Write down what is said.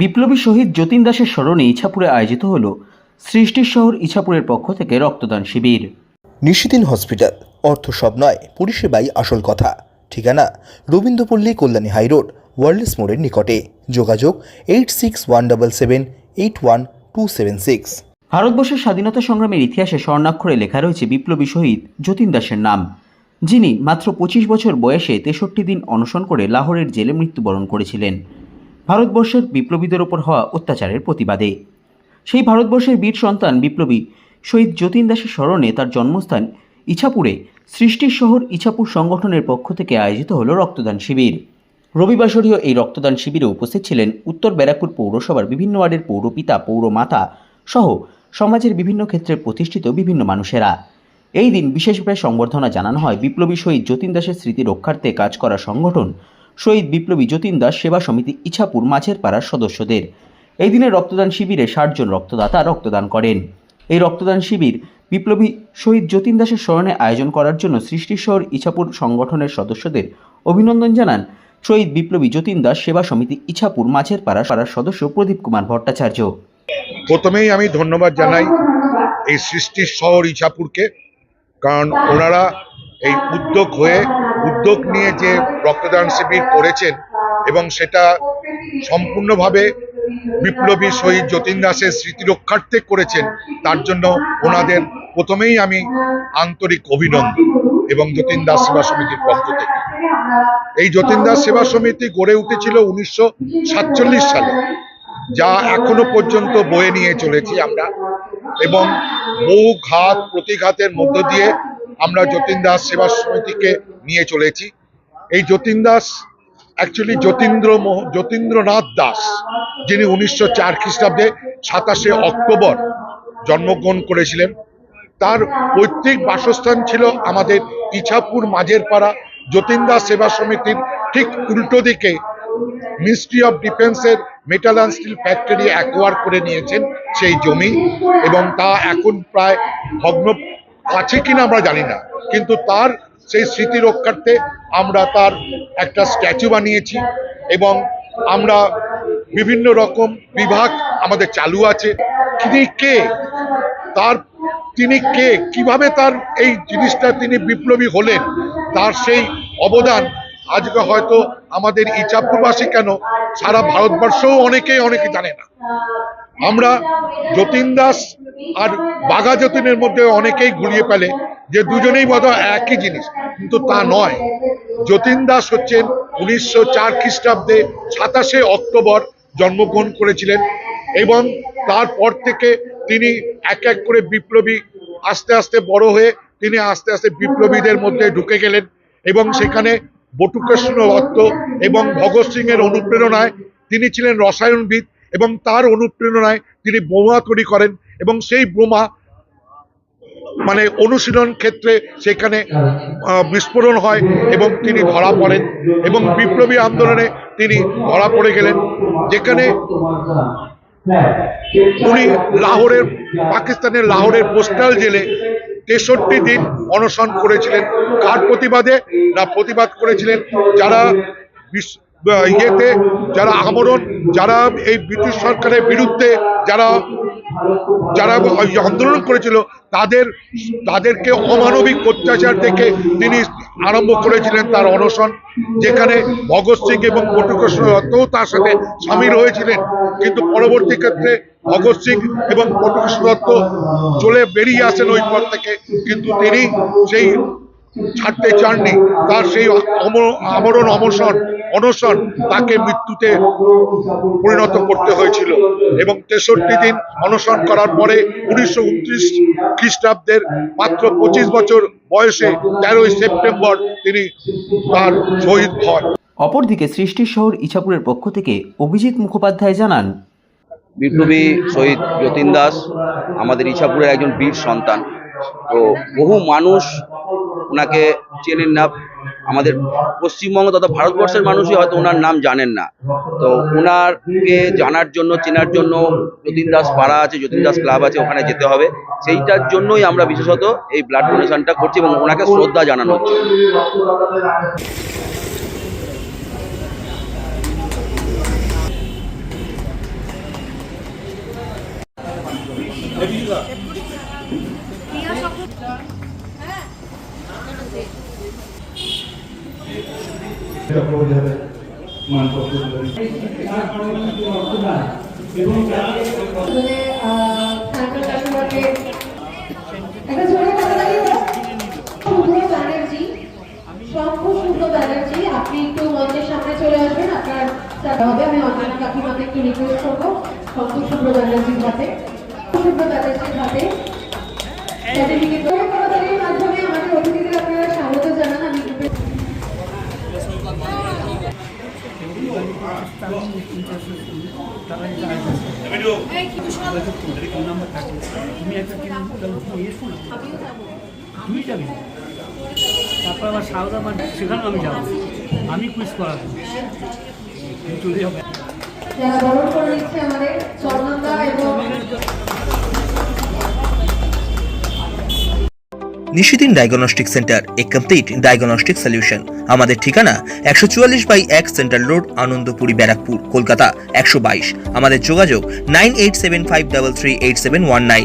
বিপ্লবী শহীদ যতীন দাসের স্মরণে ইছাপুরে আয়োজিত হল সৃষ্টির শহর ইছাপুরের পক্ষ থেকে রক্তদান শিবির। নিশিদিন হসপিটাল অর্থ সব নয় পরিষেবাই আসল কথা। ঠিকানা রবীন্দ্রপল্লী কল্যাণী হাইরোড ওয়ার্ল্ডস মোড়ের নিকটে। যোগাযোগ eight six one double seven eight one two seven six ভারতবর্ষের স্বাধীনতা সংগ্রামের ইতিহাসে স্বর্ণাক্ষরে লেখা রয়েছে বিপ্লবী শহীদ যতীন দাসের নাম। যিনি মাত্র পঁচিশ বছর বয়সে তেষট্টি দিন অনশন করে লাহোরের জেলে মৃত্যুবরণ করেছিলেন। ভারতবর্ষের বিপ্লবীদের ওপর হওয়া অত্যাচারের প্রতিবাদে। সেই ভারতবর্ষের বীর সন্তান বিপ্লবী শহীদ যতীন দাসের স্মরণে তার জন্মস্থান ইছাপুরে সৃষ্টির শহর ইছাপুর সংগঠনের পক্ষ থেকে আয়োজিত হল রক্তদান শিবির। রবিবাসরীয় এই রক্তদান শিবিরে উপস্থিত ছিলেন উত্তর ব্যারাকপুর পৌরসভার বিভিন্ন ওয়ার্ডের পৌরপিতা, পৌরমাতা সহ সমাজের বিভিন্ন ক্ষেত্রে প্রতিষ্ঠিত বিভিন্ন মানুষেরা। এই দিন বিশেষভাবে সংবর্ধনা জানানো হয় বিপ্লবী শহীদ যতীন দাসের স্মৃতি রক্ষার্থে কাজ করা সংগঠন শহীদ বিপ্লবী যতীন দাস সেবা সমিতি ইছাপুর মাঝের পাড়ার সদস্যদের। এই দিনে রক্তদান শিবিরে ষাট জন রক্তদাতা রক্তদান করেন। এই রক্তদান শিবির বিপ্লবী শহীদ যতীন দাসের স্মরণে আয়োজন করার জন্য সৃষ্টির শহর ইছাপুর সংগঠনের সদস্যদের অভিনন্দন জানান শহীদ বিপ্লবী যতীন দাস সেবা সমিতি ইছাপুর মাছের পাড়া পাড়ার সদস্য প্রদীপ কুমার ভট্টাচার্য। প্রথমেই আমি ধন্যবাদ জানাই এই সৃষ্টির শহর ইছাপুরকে, কারণ ওনারা এই উদ্যোগ হয়ে উদ্যোগ নিয়ে যে রক্তদান শিবির করেছেন এবং সেটা সম্পূর্ণভাবে বিপ্লবী শহীদ যতীন দাসের স্মৃতি রক্ষার্থে করেছেন, তার জন্য ওনাদের প্রথমেই আমি আন্তরিক অভিনন্দন এবং যতীন দাস সেবা সমিতির পক্ষ থেকে। এই যতীন দাস সেবা সমিতি গড়ে উঠেছিল উনিশশো সাতচল্লিশ সালে, যা এখনও পর্যন্ত বয়ে নিয়ে চলেছি আমরা এবং বহু ঘাত, প্রতিঘাতের মধ্য দিয়ে আমরা যতীন দাস সেবা সমিতিকে নিয়ে চলেছি। এই যতীন দাস অ্যাকচুয়ালি যতীন্দ্র যতীন্দ্রনাথ দাস, যিনি উনিশশো চার খ্রিস্টাব্দে সাতাশে অক্টোবর জন্মগ্রহণ করেছিলেন। তার পৈতৃক বাসস্থান ছিল আমাদের ইছাপুর মাঝের পাড়া যতীন দাস সেবা সমিতির ঠিক উল্টো দিকে মিনিস্ট্রি অফ ডিফেন্সের metal and steel factory acquire করে নিয়েছেন সেই জমি। এবং তা এখন প্রায় ভগ্ন আছে কিনা আমরা জানি না। কিন্তু তার সেই স্মৃতি রক্ষার্থে আমরা তার একটা স্ট্যাচু বানিয়েছি এবং আমরা বিভিন্ন রকম বিভাগ আমাদের চালু আছে। তিনি কে? তার তিনি কে? কীভাবে তার এই জিনিসটা তিনি বিপ্লবী হলেন? তার সেই অবদান আজকে হয়তো আমাদের ইচাপুরবাসী কেন সারা ভারতবর্ষও অনেকেই অনেকে জানে না। আমরা যতীন দাস আর বাঘা যতীনের মধ্যে অনেকেই গুলিয়ে ফেলে যে দুজনেই বোধ একই জিনিস, কিন্তু তা নয়। যতীন দাস হচ্ছেন উনিশশো চার খ্রিস্টাব্দে সাতাশে অক্টোবর জন্মগ্রহণ করেছিলেন এবং তারপর থেকে তিনি এক এক করে বিপ্লবী আস্তে আস্তে বড় হয়ে তিনি আস্তে আস্তে বিপ্লবীদের মধ্যে ঢুকে গেলেন এবং সেখানে বটুকৃষ্ণ দত্ত এবং ভগৎ সিং এর অনুপ্রেরণায় তিনি ছিলেন রসায়নবিদ এবং তার অনুপ্রেরণায় তিনি বোমা তৈরি করেন এবং সেই বোমা মানে অনুশীলন ক্ষেত্রে সেখানে বিস্ফোরণ হয় এবং তিনি ধরা পড়েন এবং বিপ্লবী আন্দোলনে তিনি ধরা পড়ে গেলেন, যেখানে উনি লাহোরের, পাকিস্তানের লাহোরের পোস্টাল জেলে তেষট্টি দিন অনশন করেছিলেন। কার প্রতিবাদে? না, প্রতিবাদ করেছিলেন যারা ইয়েতে যারা আমরণ যারা এই ব্রিটিশ সরকারের বিরুদ্ধে যারা যারা আন্দোলন করেছিল, তাদের, তাদেরকে অমানবিক অত্যাচার দেখে তিনি আরম্ভ করেছিলেন তার অনশন, যেখানে ভগৎ সিং এবং বটুকৃষ্ণ দত্তও তার সাথে সামিল হয়েছিলেন। কিন্তু পরবর্তী ক্ষেত্রে ভগৎ সিং এবং বটুকৃষ্ণ দত্ত চলে বেরিয়ে আসেন ওই পর থেকে। কিন্তু তিনি সেই ছাড়তে চাননি। তার সেই অমর আমরণ অমসন অনশন তাকে মৃত্যুতে পরিণত করতে হয়েছিল এবং তেষট্টি দিন অনশন করার পরে উনিশশো উনত্রিশ খ্রিস্টাব্দের মাত্র পঁচিশ বছর বয়সে তেরোই সেপ্টেম্বর তিনি তার শহীদ হন। অপরদিকে সৃষ্টি শহর ইছাপুরের পক্ষ থেকে অভিজিৎ মুখোপাধ্যায় জানান বিপ্লবী শহীদ যতীন দাস আমাদের ইছাপুরের একজন বীর সন্তান। তো বহু মানুষ ওনাকে চেনেন না। আমাদের পশ্চিমবঙ্গ তথা ভারতবর্ষের মানুষই হয়তো ওনার নাম জানেন না। তো ওনারকে জানার জন্য, চেনার জন্য যতীন দাস পাড়া আছে, যতীন দাস ক্লাব আছে, ওখানে যেতে হবে। সেইটার জন্যই আমরা বিশেষত এই ব্লাড ডোনেশনটা করছি এবং ওনাকে শ্রদ্ধা জানানো হচ্ছে। you? আপনি একটু মঞ্চের সামনে চলে আসবেন আপনার হবে আমি অঞ্জনা কাকিমাকে একটু রিকোয়েস্ট করব শঙ্খ শুভ্র ব্যানার্জির হাতে শুভ্র ব্যানার্জির হাতে সার্টিফিকেট করে করতালির মাধ্যমে আমাদের অতিথিদের আপনারা স্বাগত জানান আমি গ্রুপের তুই যাবি। তারপর আবার মানে সেখানেও আমি যাব। আমি কুইজ করাবো। চলে যাবে যারা বরণ করে নিচ্ছে আমাদের স্বর্ণন্দা এবং নিশিদিন ডায়াগনস্টিক সেন্টার এ কমপ্লিট ডায়াগনস্টিক সলিউশন। আমাদের ঠিকানা একশো চুয়াল্লিশ বাই এক সেন্ট্রাল রোড আনন্দপুরি ব্যারাকপুর কলকাতা একশো বাইশ। আমাদের যোগাযোগ nine eight seven five double three eight seven one nine.